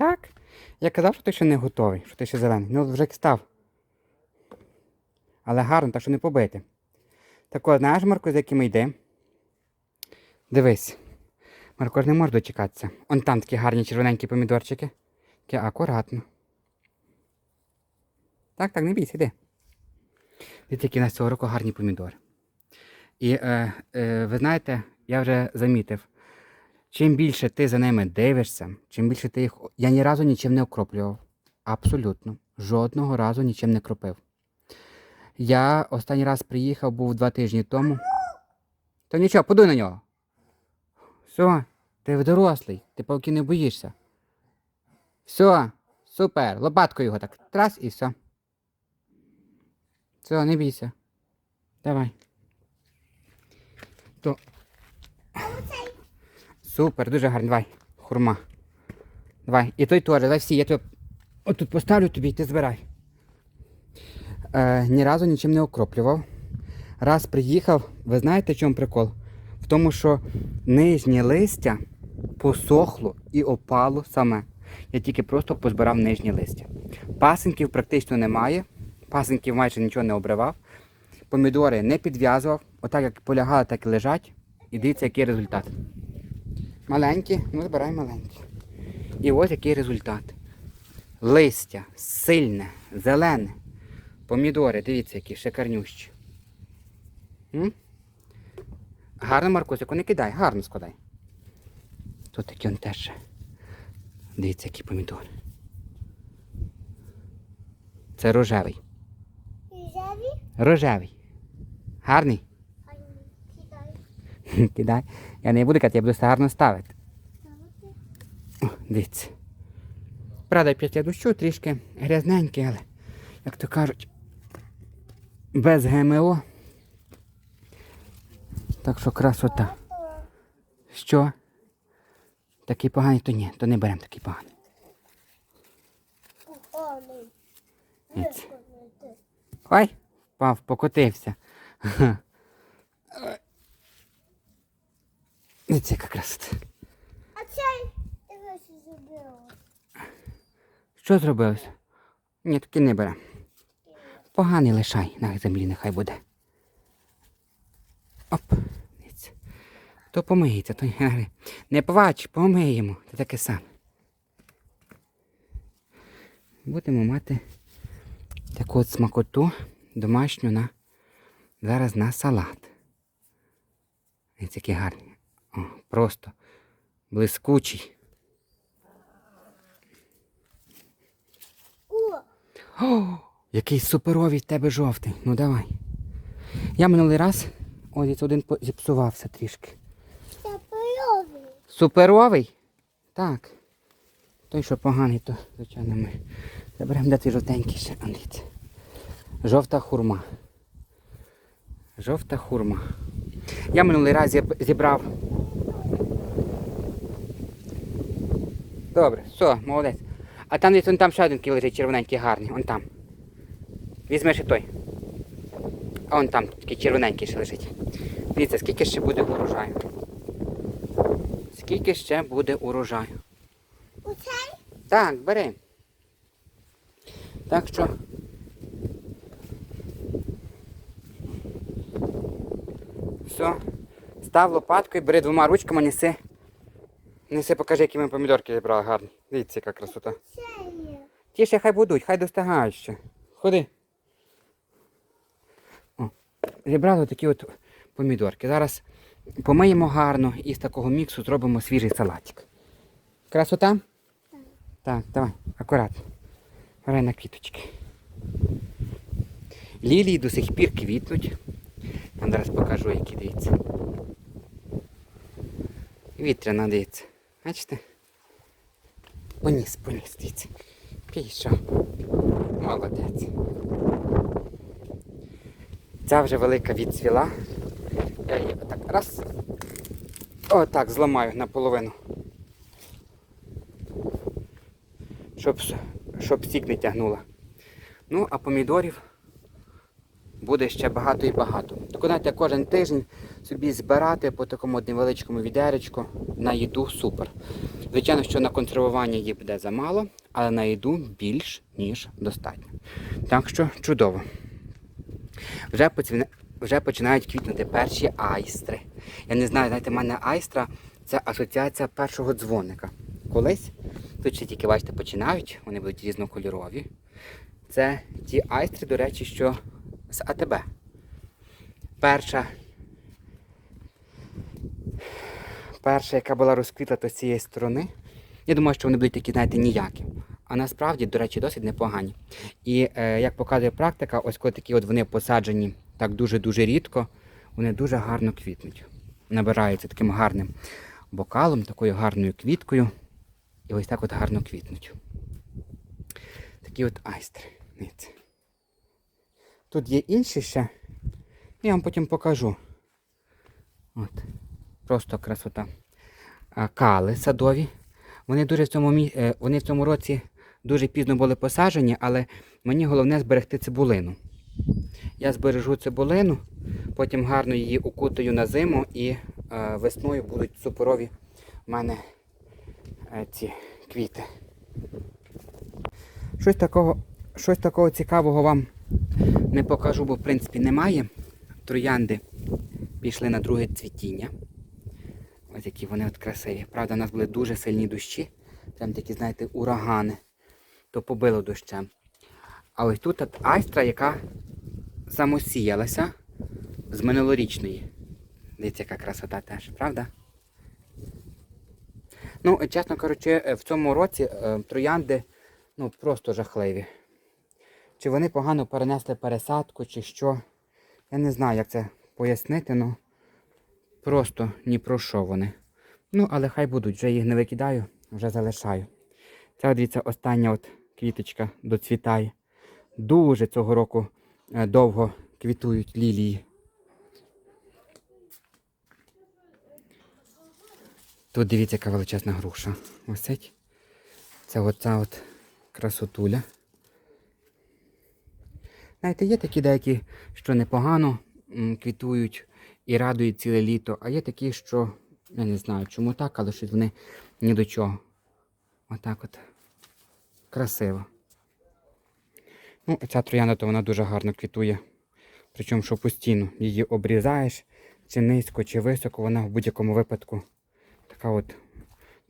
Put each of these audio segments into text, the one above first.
Так. Я казав, що ти ще не готовий, що ти ще зелений. Ну, вже став. Але гарно, так що не побити. Так от, знаєш, Марко, з яким йдемо? Дивись. Марко ж не може дочекатися. Он там такі гарні червоненькі помідорчики. Такі акуратно. Так, так, не бійся, йди. Дивіться, які у нас цього року гарні помідори. І е, е, ви знаєте, я вже замітив, чим більше ти за ними дивишся, чим більше ти їх. Я ні разу нічим не окроплював. Абсолютно. Жодного разу нічим не кропив. Я останній раз приїхав, був два тижні тому. То нічого, подуй на нього. Все, ти дорослий, ти пауки не боїшся. Все, супер. Лопаткою його так. Трас і все. Все, не бійся. Давай. То. Супер, дуже гарно. Давай. Хурма. Давай. І той теж, давай всі. Я тебе отут поставлю тобі і ти збирай. Е, ні разу нічим не окроплював. Раз приїхав, ви знаєте, в чому прикол? В тому, що нижнє листя посохло і опало саме. Я тільки просто позбирав нижнє листя. Пасинків практично немає. Пасинків майже нічого не обривав. Помідори не підв'язував. Отак як полягали, так і лежать. І дивіться, який результат. Маленькі, ну збирай маленькі. І ось який результат. Листя сильне, зелене. Помідори, дивіться, які шикарнющі. М? Гарно, Маркусику, не кидай, гарно складай. Тут такі он теж. Дивіться, які помідори. Це рожевий. Рожеві? Рожевий. Гарний? Кидай. Я не буду казати, я буду гарно ставити. Дивіться. Правда, після дощу трішки грязненький, але, як то кажуть, без ГМО. Так що красота. Що? Такий поганий, то ні, то не беремо такий. Поганий. Ой, впав, покотився. Дивіться, яка красота. А цей я що зробилося? Ні, таки не бере. Поганий лишай на землі, нехай буде. Оп. То помиється, то не плач, помиємо. Це таке саме. Будемо мати таку от смакоту домашню на зараз на салат. Ось які гарні. Просто блискучий. О, який суперовий в тебе жовтий. Ну давай. Я минулий раз, ось один зіпсувався трішки. це польовий. Суперовий? Так. Той, що поганий, то, звичайно, ми заберемо де той жовтенький ще. А, дивіться. Жовта хурма. Жовта хурма. Я минулий раз зібрав. Добре, все, молодець. А там десь он там ще один лежить червоненький гарний. Он там. Візьмеш і той. А он там такий червоненький ще лежить. Дивіться, скільки ще буде урожаю. Скільки ще буде урожаю. Оцей? Так, бери. Так що. Все. Став лопатку і бери двома ручками, неси. Неси, покажи, які ми помідорки зібрали гарні. Дивіться, яка красота. Ті ще хай будуть, хай достигають ще. Ходи. О, зібрали такі от помідорки. Зараз помиємо гарно і з такого міксу зробимо свіжий салатик. Красота? Так. Так, давай, акуратно. Грай на квіточки. Лілії до сих пір квітнуть. Я зараз покажу, які дивіться. Вітряна дивіться. Бачите? Поніс, поніс, дивіться. Пішов. Молодець. Ця вже велика відцвіла. Я її отак раз. Отак зламаю наполовину. Щоб, щоб сік не тягнула. Ну, а помідорів буде ще багато і багато. Так знаєте, кожен тиждень собі збирати по такому невеличкому відеречку на їду супер. Звичайно, що на консервування її буде замало, але на їду більш ніж достатньо. Так що чудово. Вже, поцвіне- вже починають квітнути перші айстри. Я не знаю, знаєте, в мене айстра це асоціація першого дзвоника. Колись, тут ще тільки бачите, починають, вони будуть різнокольорові. Це ті айстри, до речі, що з АТБ. Перша, перша, яка була розквітла, то з цієї сторони. Я думаю, що вони будуть такі, знаєте, ніякі. А насправді, до речі, досить непогані. І е, як показує практика, ось коли такі от вони посаджені так дуже-дуже рідко, вони дуже гарно квітнуть. Набираються таким гарним бокалом, такою гарною квіткою. І ось так от гарно квітнуть. Такі от айстри. Тут є інші ще. Я вам потім покажу. От. Просто красота. Кали садові. Вони дуже в цьому е, вони в цьому році дуже пізно були посаджені, але мені головне зберегти цибулину. Я збережу цибулину, потім гарно її укутаю на зиму і е, весною будуть супорові в мене е, ці квіти. Щось такого, щось такого цікавого вам не покажу, бо в принципі немає. Троянди пішли на друге цвітіння. Ось які вони от красиві. Правда, у нас були дуже сильні дощі, прям такі, знаєте, урагани, то побило дощем. А ось тут от айстра, яка самосіялася з минулорічної. Дивіться, яка красота теж, правда? Ну, чесно кажучи, в цьому році е, троянди ну, просто жахливі. Чи вони погано перенесли пересадку, чи що. Я не знаю, як це пояснити, ну просто ні про що вони. Ну, але хай будуть, вже їх не викидаю, вже залишаю. Ця, дивіться, остання от квіточка доцвітає. Дуже цього року е, довго квітують лілії. Тут дивіться, яка величезна груша. Висить. Це оця от красотуля. Знаєте, є такі деякі, що непогано квітують і радують ціле літо, а є такі, що я не знаю, чому так, але щось вони ні до чого. Отак от. Красиво. Ну, ця троянда, то вона дуже гарно квітує. Причому, що постійно її обрізаєш, чи низько, чи високо, вона в будь-якому випадку така от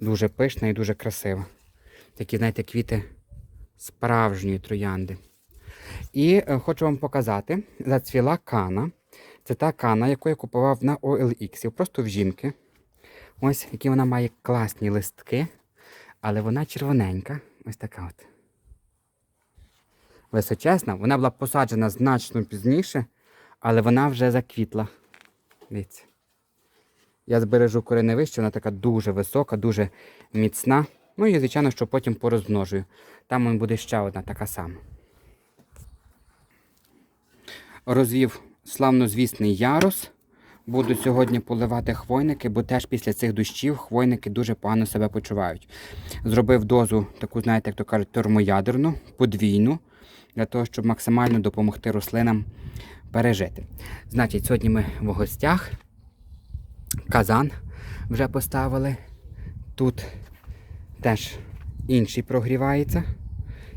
дуже пишна і дуже красива. Такі, знаєте, квіти справжньої троянди. І е, хочу вам показати, зацвіла кана. Це та кана, яку я купував на OLX, просто в жінки. Ось, які вона має класні листки, але вона червоненька. Ось така от. Височесна, вона була посаджена значно пізніше, але вона вже заквітла. Дивіться. Я збережу кореневище, вона така дуже висока, дуже міцна. Ну і, звичайно, що потім порозмножую. Там буде ще одна така сама. Розвів славнозвісний ярус. Буду сьогодні поливати хвойники, бо теж після цих дощів хвойники дуже погано себе почувають. Зробив дозу, таку, знаєте, як то кажуть, термоядерну, подвійну, для того, щоб максимально допомогти рослинам пережити. Значить, сьогодні ми в гостях. Казан вже поставили. Тут теж інший прогрівається.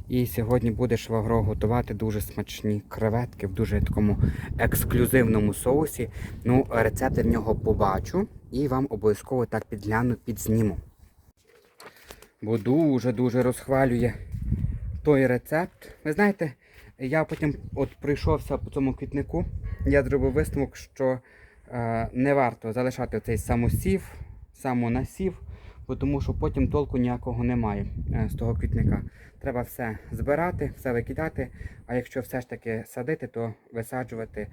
І сьогодні буде швагро готувати дуже смачні креветки в дуже такому ексклюзивному соусі. Ну, рецепти в нього побачу і вам обов'язково так підгляну, підзніму. Бо дуже-дуже розхвалює той рецепт. Ви знаєте, я потім от прийшовся по цьому квітнику, я зробив висновок, що е, не варто залишати цей самосів, самонасів, тому що потім толку ніякого немає е, з того квітника. Треба все збирати, все викидати, а якщо все ж таки садити, то висаджувати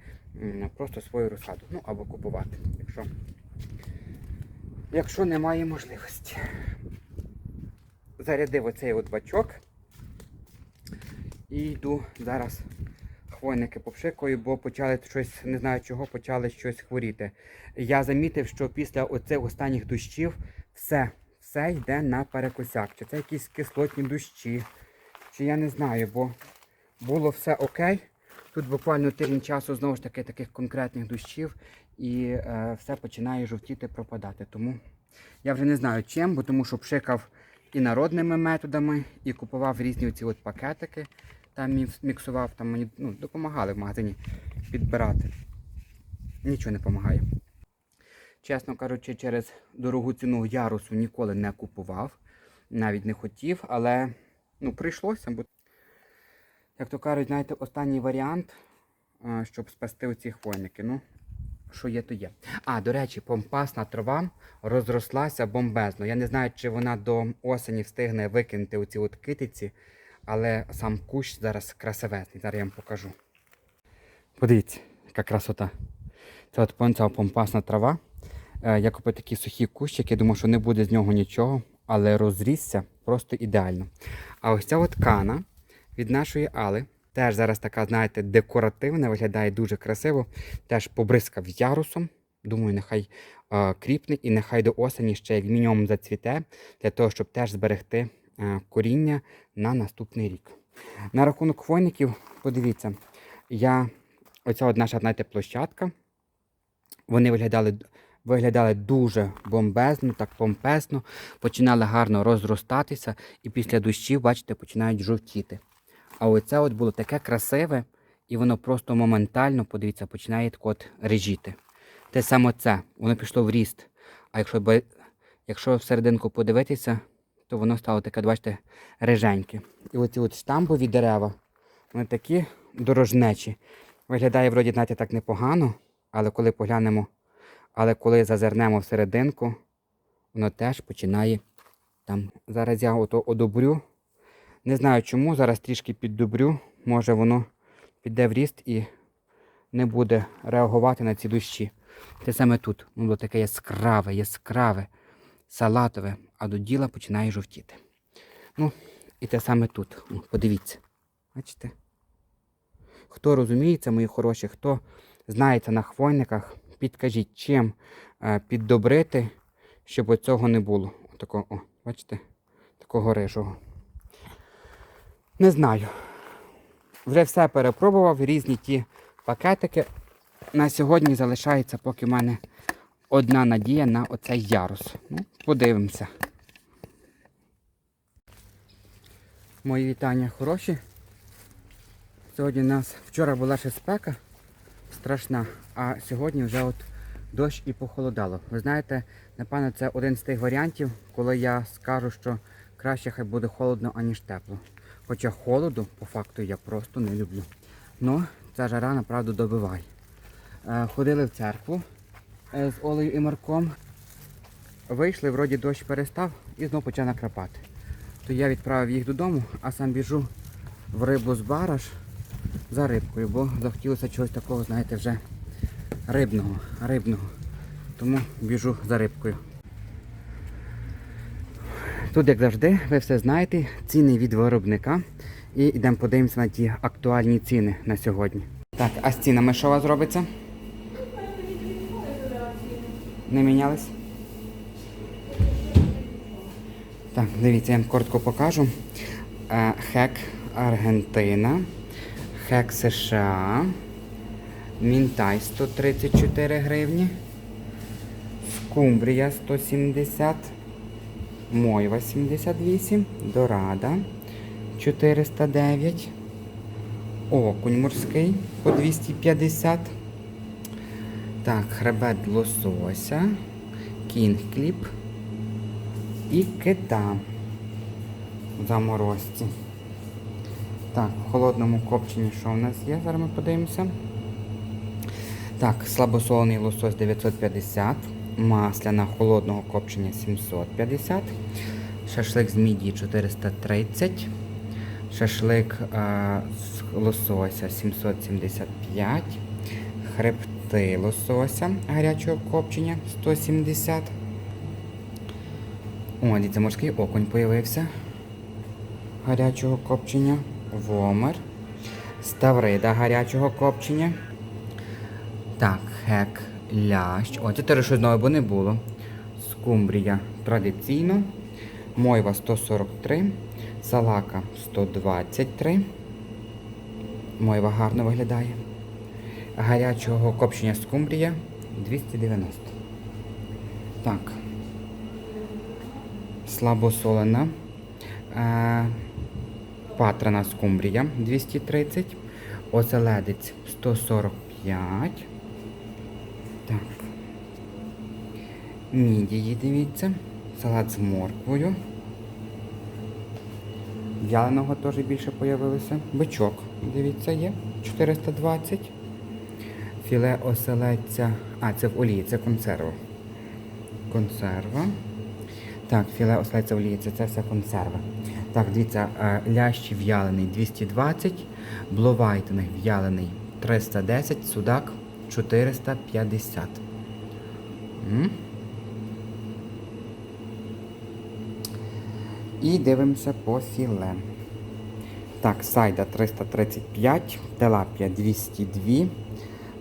просто свою розсаду. Ну або купувати, якщо, якщо немає можливості. Зарядив оцей от бачок і йду зараз хвойники попшикую, бо почали щось, не знаю чого, почали щось хворіти. Я замітив, що після оцих останніх дощів все, все йде на перекосяк. Чи це якісь кислотні дощі, чи я не знаю, бо було все окей. Тут буквально тиждень часу знову ж таки таких конкретних дощів. і е, все починає жовтіти, пропадати. Тому я вже не знаю чим, бо тому що пшикав і народними методами, і купував різні оці от пакетики, там міксував, там мені ну, допомагали в магазині підбирати. Нічого не допомагає. Чесно кажучи, через дорогу ціну ярусу ніколи не купував, навіть не хотів, але ну, прийшлося, бо, як то кажуть, знаєте, останній варіант, щоб спасти оці хвойники. Ну, що є, то є. А, до речі, помпасна трава розрослася бомбезно. Я не знаю, чи вона до осені встигне викинути оці от китиці, але сам кущ зараз красивезний. Зараз я вам покажу. Подивіться, яка красота. Це от помпасна трава. Е, Я купив такі сухі кущики, думав, що не буде з нього нічого, але розрісся просто ідеально. А ось ця от кана від нашої Али, теж зараз така, знаєте, декоративна, виглядає дуже красиво. Теж побризкав ярусом. Думаю, нехай е, кріпне і нехай до осені ще як мінімум зацвіте, для того, щоб теж зберегти е, коріння на наступний рік. На рахунок хвойників, подивіться, я оця от наша знаєте, площадка. Вони виглядали, виглядали дуже бомбезно, так помпесно, починали гарно розростатися, і після дощів, бачите, починають жовтіти. А оце от було таке красиве, і воно просто моментально, подивіться, починає так от режіти. Те саме це, воно пішло в ріст. А якщо, якщо всерединку подивитися, то воно стало таке, бачите, реженьке. І оці от штамбові дерева, вони такі дорожнечі. Виглядає вроді, знаєте, так непогано, але коли поглянемо, але коли зазирнемо всерединку, воно теж починає там. Зараз я ото одобрю. Не знаю чому, зараз трішки піддобрю. Може воно піде в ріст і не буде реагувати на ці дощі. Те саме тут. Воно було таке яскраве, яскраве, салатове, а до діла починає жовтіти. Ну, і те саме тут. Подивіться. Бачите? Хто розуміється, мої хороші, хто знається на хвойниках, підкажіть, чим е, піддобрити, щоб оцього не було. Такого, о, бачите, такого рижого. Не знаю. Вже все перепробував, різні ті пакетики. На сьогодні залишається поки в мене одна надія на оцей ярус. Ну, подивимося. Мої вітання хороші. Сьогодні у нас вчора була ще спека страшна, а сьогодні вже от дощ і похолодало. Ви знаєте, напевно, це один з тих варіантів, коли я скажу, що краще хай буде холодно, аніж тепло. Хоча холоду, по факту, я просто не люблю. Ну, ця жара, направду, добиває. Е, ходили в церкву е, з Олею і Марком. Вийшли, вроді дощ перестав і знов почав накрапати. То я відправив їх додому, а сам біжу в рибу з бараш за рибкою, бо захотілося чогось такого, знаєте, вже рибного, рибного. Тому біжу за рибкою. Тут, як завжди, ви все знаєте, ціни від виробника. І йдемо подивимося на ті актуальні ціни на сьогодні. Так, а з цінами що у вас робиться? Не мінялись? Так, дивіться, я вам коротко покажу. Е, Хек Аргентина, хек США, Мінтай 134 гривні, Скумбрія 170, Мойва 78, Дорада 409, Окунь морський по 250. Так, хребет лосося, кінг-кліп і кита в заморозці. Так, в холодному копченні що у нас є? Зараз ми подивимося. Так, слабосолений лосось 950, масляна холодного копчення 750, шашлик з міді 430, шашлик а, з лосося 775, хребти лосося гарячого копчення 170. О, дивіться, морський окунь появився. Гарячого копчення. Вомер. Ставрида гарячого копчення. Так, хек лящ. О, це щось бо не було. Скумбрія традиційно. Мойва 143. Салака 123. Мойва гарно виглядає. Гарячого копчення скумбрія 290. Так. Слабосолена. Е, патрана скумбрія 230. Оселедець 145. Так. Мідії, дивіться. Салат з морквою. Вяленого теж більше появилося. Бичок, дивіться, є. 420. Філе оселедця. А, це в олії, це консерва. Консерва. Так, філе оселедця в олії, це, це все консерва. Так, дивіться, е, лящ в'ялений 220, бловайтинг в'ялений 310, судак 450. М? І дивимося по філе. Так, сайда 335, телапія 202,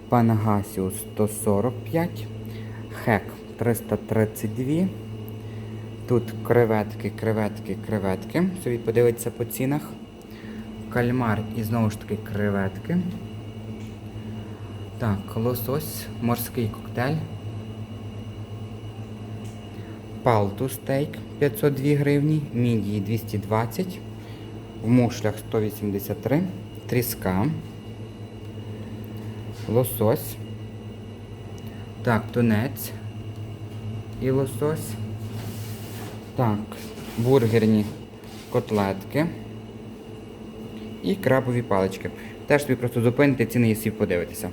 пангасіус 145, хек 332. Тут креветки, креветки, креветки. Собі подивитися по цінах. Кальмар і знову ж таки креветки. Так, лосось, морський коктейль. Палту стейк 502 гривні, мідії 220, в мушлях 183, тріска, лосось, так, тунець і лосось. Так, бургерні котлетки і крабові палички. Теж собі просто зупините ціни і сів подивитися.